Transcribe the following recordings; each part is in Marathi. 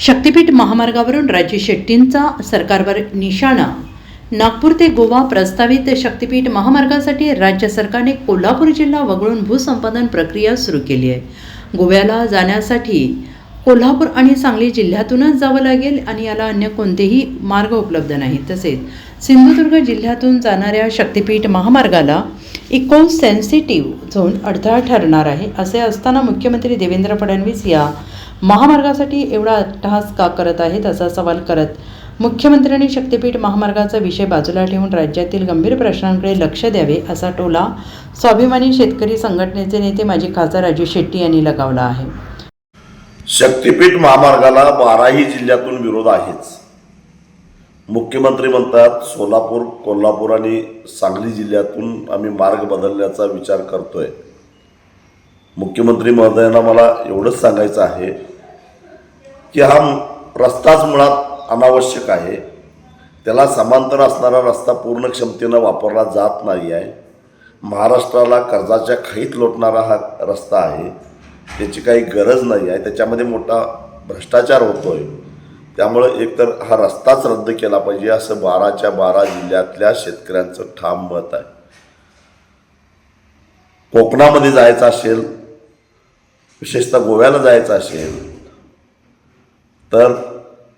शक्तिपीठ महामार्गावरून राजू शेट्टींचा सरकारवर निशाणा. नागपूर ते गोवा प्रस्तावित शक्तिपीठ महामार्गासाठी राज्य सरकारने कोल्हापूर जिल्हा वगळून भूसंपादन प्रक्रिया सुरू केली आहे. गोव्याला जाण्यासाठी कोल्हापूर आणि सांगली जिल्ह्यातूनच जावं लागेल आणि याला अन्य कोणतेही मार्ग उपलब्ध नाहीत. तसेच सिंधुदुर्ग जिल्ह्यातून जाणाऱ्या शक्तिपीठ महामार्गाला इको सेन्सिटिव्ह झोन अडथळा ठरणार आहे असे असताना मुख्यमंत्री देवेंद्र फडणवीस या महामार्गासाठी एवढा अट्टहास का करत आहेत असा सवाल करत मुख्यमंत्र्यांनी शक्तीपीठ महामार्गाचा विषय बाजूला ठेवून राज्यातील गंभीर प्रश्नांकडे लक्ष द्यावे असा टोला स्वाभिमानी शेतकरी संघटनेचे नेते माजी खासदार राजू शेट्टी यांनी लगावला आहे. शक्तीपीठ महामार्गाला बाराही जिल्ह्यातून विरोध आहेच. मुख्यमंत्री म्हणतात सोलापूर कोल्हापूर आणि सांगली जिल्ह्यातून आम्ही मार्ग बदलण्याचा विचार करतोय. मुख्यमंत्री महोदयांना मला एवढंच सांगायचं आहे की हा रस्ताच मुळात अनावश्यक आहे. त्याला समांतर असणारा रस्ता पूर्ण क्षमतेनं वापरला जात नाही आहे. महाराष्ट्राला कर्जाच्या खाईत लोटणारा हा रस्ता आहे. त्याची काही गरज नाही आहे. त्याच्यामध्ये मोठा भ्रष्टाचार होतो आहे त्यामुळं एकतर हा रस्ताच रद्द केला पाहिजे असं बाराच्या बारा जिल्ह्यातल्या शेतकऱ्यांचं ठाम मत आहे. कोकणामध्ये जायचं असेल विशेषतः गोव्याला जायचं असेल तर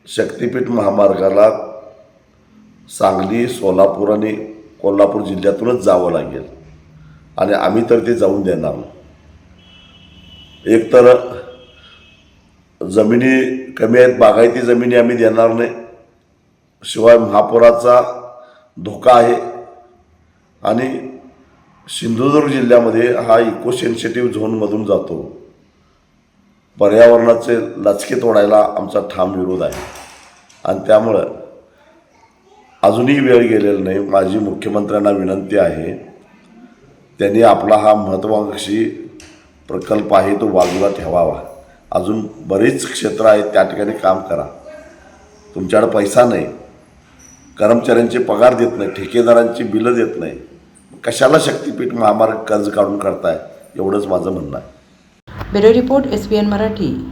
शक्तिपीठ महामार्गाला सांगली सोलापूर आणि कोल्हापूर जिल्ह्यातूनच जावं लागेल. आणि आम्ही तर ते जाऊन देणार एक तर जमिनी कमी आहेत बागायती जमिनी आम्ही देणार नाही. शिवाय महापुराचा धोका आहे. आणि सिंधुदुर्ग जिल्ह्यामध्ये हा इको सेन्सिटिव्ह झोनमधून जातो. पर्यावरणाचे लचके तोडायला आमचा ठाम विरोध आहे. आणि त्यामुळं अजूनही वेळ गेलेला नाही. माझी मुख्यमंत्र्यांना विनंती आहे. त्यांनी आपला हा महत्त्वाकांक्षी प्रकल्प आहे तो बाजूला ठेवावा. अजून बरेच क्षेत्र आहेत त्या ठिकाणी काम करा. तुमच्याकडे पैसा नाही. कर्मचाऱ्यांचे पगार देत नाही ठेकेदारांची बिलं देत नाही. कशाला शक्तीपीठ महामार्ग कर्ज काढून करताय? एवढंच माझं म्हणणं आहे. Bureau report S B N Marathi.